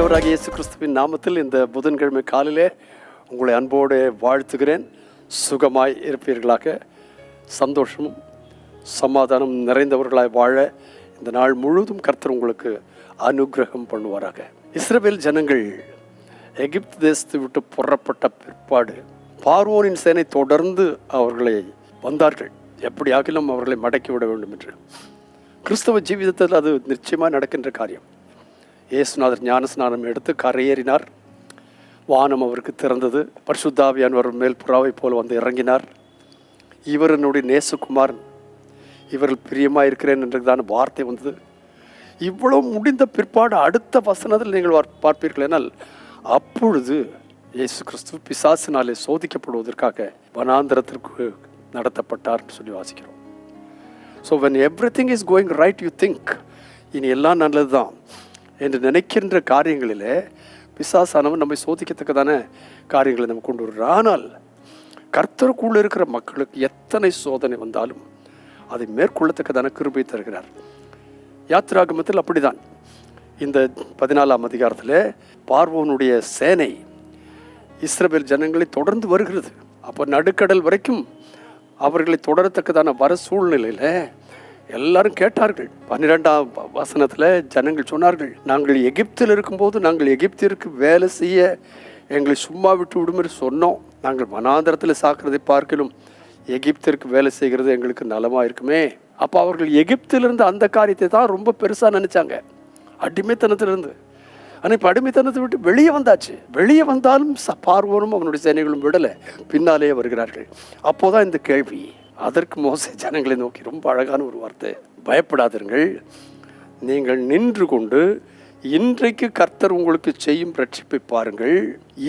ஆண்டவராக இயேசு கிறிஸ்துவின் நாமத்தில் இந்த புதன்கிழமை காலிலே உங்களை அன்போடு வாழ்த்துகிறேன். சுகமாய் இருப்பீர்களாக. சந்தோஷமும் சமாதானம் நிறைந்தவர்களாய் வாழ இந்த நாள் முழுவதும் கர்த்தர் உங்களுக்கு அனுக்கிரகம் பண்ணுவாராக. இஸ்ரேல் ஜனங்கள் எகிப்து தேசத்தை விட்டு புறப்பட்ட பிற்பாடு பார்வோனின் சேனை தொடர்ந்து அவர்களை வந்தார்கள். எப்படியாகிலும் அவர்களை மடக்கி விட வேண்டும் என்று. கிறிஸ்தவ ஜீவிதத்தில் அது நிச்சயமாக நடக்கின்ற காரியம். இயேசுநாதர் ஞானஸ்நானம் எடுத்து கரையேறினார். வானம் அவருக்கு திறந்தது. பரிசுத்தாவியானவர் மேல் புறாவை போல் வந்து இறங்கினார். இவர் என்னுடைய நேசுகுமாரன் இவர்கள் பிரியமாக இருக்கிறேன் என்றதான வார்த்தை வந்தது. இவ்வளவு முடிந்த பிற்பாடு அடுத்த வசனத்தில் நீங்கள் வார்- பார்ப்பீர்கள் என்றால் அப்பொழுது இயேசு கிறிஸ்து பிசாசினாலே சோதிக்கப்படுவதற்காக வனாந்திரத்திற்கு நடத்தப்பட்டார் சொல்லி வாசிக்கிறோம். So when everything is going right you think இனி எல்லாம் நல்லது தான் என்று நினைக்கின்ற காரியங்களிலே பிசாசானவன் நம்மை சோதிக்கத்தக்கதான காரியங்களை நம்ம கொண்டு வருகிறார். ஆனால் கர்த்தருக்குள்ளே இருக்கிற மக்களுக்கு எத்தனை சோதனை வந்தாலும் அதை மேற்கொள்ளத்தக்கதான கிருபை தருகிறார். யாத்திராகமத்தில் அப்படிதான். இந்த பதினாலாம் அதிகாரத்தில் பார்வோனுடைய சேனை இஸ்ரவேல் ஜனங்களை தொடர்ந்து வருகிறது. அப்போ நடுக்கடல் வரைக்கும் அவர்களை தொடரத்தக்கதான வர சூழ்நிலையில் எல்லாரும் கேட்டார்கள். பன்னிரெண்டாம் வசனத்தில் ஜனங்கள் சொன்னார்கள் நாங்கள் எகிப்தில் இருக்கும்போது நாங்கள் எகிப்திற்கு வேலை செய்ய எங்களை சும்மா விட்டு விடுமாறு சொன்னோம். நாங்கள் மனாந்திரத்தில் சாக்கிறதை பார்க்கலும் எகிப்திற்கு வேலை செய்கிறது எங்களுக்கு நலமாக இருக்குமே? அப்போ அவர்கள் எகிப்திலிருந்து அந்த காரியத்தை தான் ரொம்ப பெருசாக நினச்சாங்க. அடிமைத்தனத்திலிருந்து. ஆனால் இப்போ அடிமைத்தனத்தை விட்டு வெளியே வந்தாச்சு. வெளியே வந்தாலும் ச பார்வோனும் அவனுடைய சேனைகளும் விடலை. பின்னாலே வருகிறார்கள். அப்போதான் இந்த கேள்வி. அதற்கு மோச ஜனங்களை நோக்கி ரொம்ப அழகான ஒரு வார்த்தை. பயப்படாதீர்கள். நீங்கள் நின்று கொண்டு இன்றைக்கு கர்த்தர் உங்களுக்கு செய்யும் ரட்சிப்பை பாருங்கள்.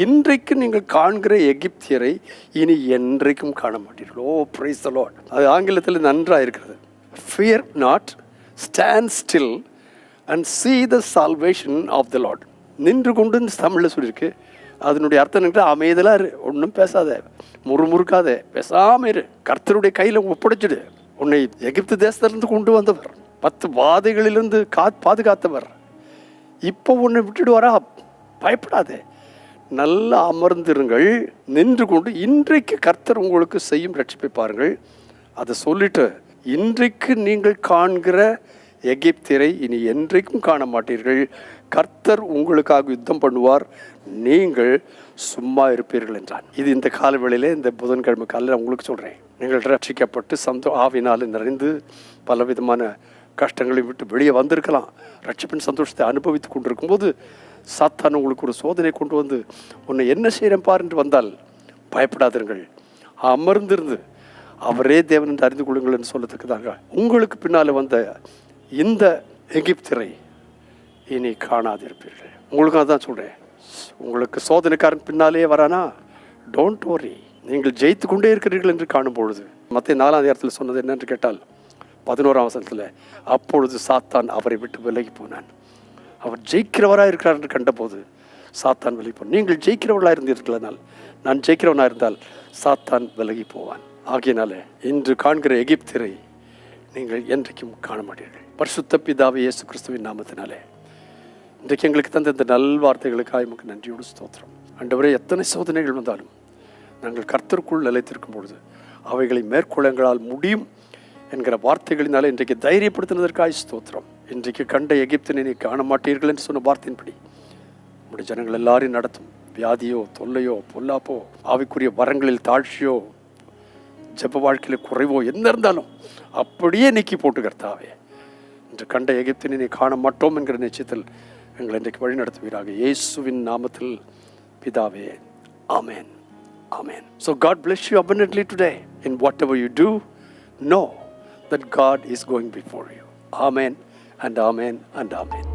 இன்றைக்கு நீங்கள் காண்கிற எகிப்தியரை இனி என்றைக்கும் காண மாட்டீர்கள்? ஓ பிரைஸ் லாட் அது ஆங்கிலத்தில் நன்றாக இருக்கிறது. Fear not stand still and see the salvation of the lord நின்று கொண்டு தமிழில் சொல்லியிருக்கு. அதனுடைய அர்த்தம் என்னட்டு அமைதலாக இரு ஒன்றும் பேசாத முறுமுறுக்காத பேசாமல் இரு. கர்த்தருடைய கையில் ஒப்படைச்சிடு உன்னை எகிப்து தேசத்திலிருந்து கொண்டு வந்தவர் பத்து வாதைகளிலிருந்து கா பாதுகாத்தவர். இப்போ உன்னை விட்டுடுவாரா பயப்படாதே. நல்லா அமர்ந்திருங்கள் நின்று கொண்டு இன்றைக்கு கர்த்தர் உங்களுக்கு செய்யும் ரட்சிப்பை பாருங்கள். அதை சொல்லிட்டு இன்றைக்கு நீங்கள் காண்கிற எகிப்திரை இனி என்றைக்கும் காண மாட்டீர்கள். கர்த்தர் உங்களுக்காக யுத்தம் பண்ணுவார். நீங்கள் சும்மா இருப்பீர்கள் என்றான். இது இந்த காலவேளையிலே இந்த புதன்கிழமை காலையில் நான் உங்களுக்கு சொல்கிறேன் நீங்கள் ரட்சிக்கப்பட்டு சந்தோ ஆவினால் நிறைந்து பலவிதமான கஷ்டங்களை விட்டு வெளியே வந்திருக்கலாம். ரட்சிப்பின் சந்தோஷத்தை அனுபவித்து கொண்டிருக்கும்போது சாத்தான் உங்களுக்கு ஒரு சோதனை கொண்டு வந்து உன்னை என்ன செய்கிறேன் பார் என்று வந்தால் பயப்படாதீர்கள் அமர்ந்திருந்து அவரே தேவன் என்று அறிந்து கொள்ளுங்கள் என்று சொல்லத்துக்குதாங்க உங்களுக்கு பின்னால் வந்த இந்த எகிப்திரை இனி காணாதிருப்பீர்கள். உங்களுக்காக தான் சொல்கிறேன் உங்களுக்கு சோதனைக்காரன் பின்னாலே வரானா? டோன்ட் ஓரி நீங்கள் ஜெயித்து கொண்டே இருக்கிறீர்கள் என்று காணும் பொழுது மற்ற நாலாம் நேரத்தில் சொன்னது என்னென்று கேட்டால் பதினோராம் வசனத்தில் அப்பொழுது சாத்தான் அவரை விட்டு விலகி போனான். அவர் ஜெயிக்கிறவராக இருக்கிறார் என்று கண்டபோது சாத்தான் விலகி போனான். நீங்கள் ஜெயிக்கிறவர்களாக இருந்தீர்களானால் நான் ஜெயிக்கிறவனாக இருந்தால் சாத்தான் விலகி போவான். ஆகியனால இன்று காண்கிற எகிப்திரை நீங்கள் என்றைக்கும் காண மாட்டீர்கள். பரிசுத்த பிதாவை இயேசு கிறிஸ்துவின் நாமத்தினாலே. இன்றைக்கு எங்களுக்கு தந்த இந்த நல்வார்த்தைகளுக்காக நமக்கு நன்றியோடு ஸ்தோத்திரம். அண்டவரே எத்தனை சோதனைகள் வந்தாலும் நாங்கள் கர்த்தருக்குள் நிலைத்திருக்கும் பொழுது அவைகளை மேற்கொள்ள எங்களால் முடியும் என்கிற வார்த்தைகளினால் இன்றைக்கு தைரியப்படுத்தினதற்காக ஸ்தோத்திரம். இன்றைக்கு கண்ட எகிப்தினை நீ காண மாட்டீர்கள் என்று சொன்ன வார்த்தையின்படி நம்முடைய ஜனங்கள் எல்லாரையும் நடத்தும். வியாதியோ தொல்லையோ பொல்லாப்போ ஆவிக்குரிய வரங்களில் தாழ்ச்சியோ ஜெப வாழ்க்கையில் குறைவோ என்ன இருந்தாலும் அப்படியே நீக்கி போட்டு கர்த்தாவே இன்று கண்ட எகிப்தினை நீ காண மாட்டோம் என்கிற நிச்சயத்தில் எங்களை இன்றைக்கு வழி நடத்துவீராக இயேசுவின் நாமத்தில் பிதாவே ஆமென் ஆமென் so god bless you abundantly today in whatever you do know that God is going before you. Amen and amen and amen.